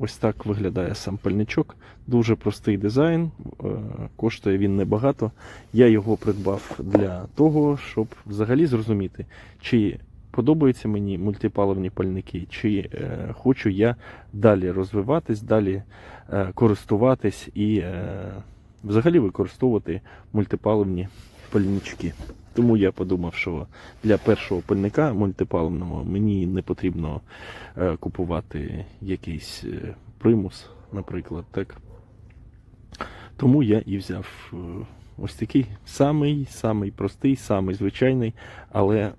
Ось так виглядає сам пальничок. Дуже простий дизайн, е, коштує він небагато. Я його придбав для того, щоб взагалі зрозуміти, чи подобаються мені мультипаливні пальники, чи е, хочу я далі розвиватись, далі е, користуватись і взагалі використовувати мультипаливні пальнички. Тому я подумав, що для першого пальника мультипаливного мені не потрібно е, купувати якийсь е, примус, наприклад. Так. Тому я і взяв е, ось такий самий, самий простий, самий звичайний, але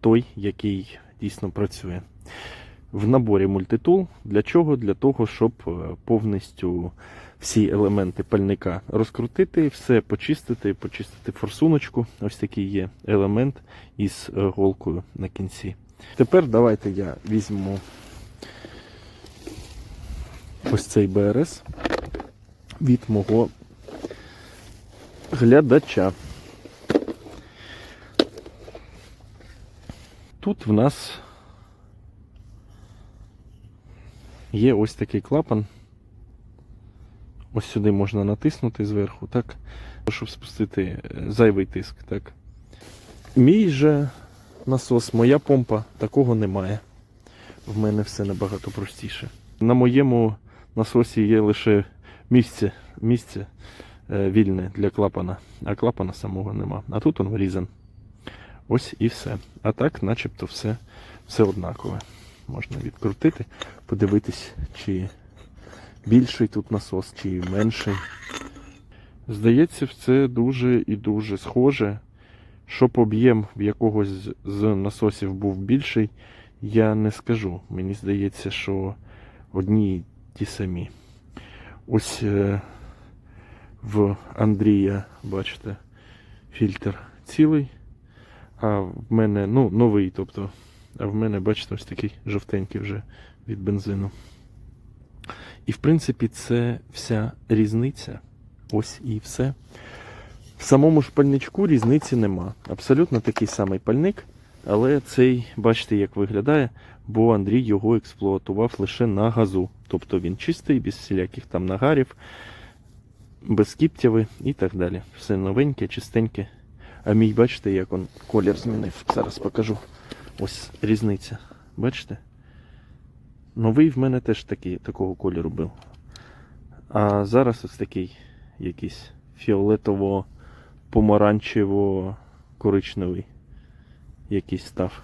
той, який дійсно працює. В наборі мультитул. Для чого? Для того, щоб е, повністю всі елементи пальника розкрутити, все почистити, почистити форсуночку. Ось такий є елемент із е, голкою на кінці. Тепер давайте я візьму ось цей БРС від мого глядача. Тут в нас є ось такий клапан. Ось сюди можна натиснути зверху, так? Щоб спустити е, зайвий тиск, так. Мій же насос, моя помпа, такого немає. В мене все набагато простіше. На моєму насосі є лише місце, місце е, вільне для клапана, а клапана самого нема. А тут він врізан. Ось і все. А так, начебто, все, все однакове. Можна відкрутити, подивитись, чи більший тут насос, чи менший. Здається, це дуже і дуже схоже. Щоб об'єм в якогось з- насосів був більший, я не скажу. Мені здається, що одні ті самі. Ось е, в Андрія, бачите, фільтр цілий, а в мене, ну, новий, тобто, а в мене, бачите, ось такий жовтенький вже від бензину. І в принципі, це вся різниця. Ось і все. В самому ж пальничку різниці нема. Абсолютно такий самий пальник, але цей, бачите, як виглядає, бо Андрій його експлуатував лише на газу. Тобто він чистий, без всіляких там нагарів, безкіптєвий і так далі. Все новеньке, чистеньке. А мій, бачите, як он колір змінив. Зараз покажу. Ось різниця. Бачите? Новий в мене теж такий, такого кольору був. А зараз ось такий якийсь фіолетово-помаранчево-коричневий якийсь став.